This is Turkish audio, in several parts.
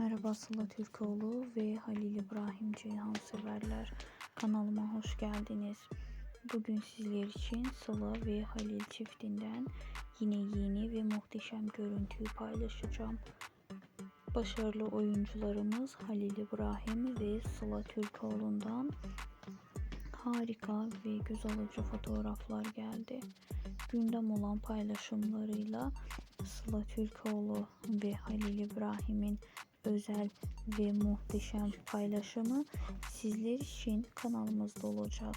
Merhaba Sıla Türkoğlu ve Halil İbrahim Ceyhan severler. Kanalıma hoş geldiniz. Bugün sizler için Sıla ve Halil çiftinden yine yeni ve muhteşem görüntüyü paylaşacağım. Başarılı oyuncularımız Halil İbrahim ve Sıla Türkoğlu'ndan harika ve göz alıcı fotoğraflar geldi. Gündem olan paylaşımlarıyla Sıla Türkoğlu ve Halil İbrahim'in özel ve muhteşem paylaşımı sizler için kanalımızda olacak.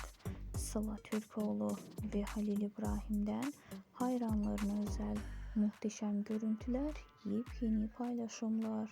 Sıla Türkoğlu ve Halil İbrahim'den hayranlarına özel muhteşem görüntüler, yepyeni paylaşımlar.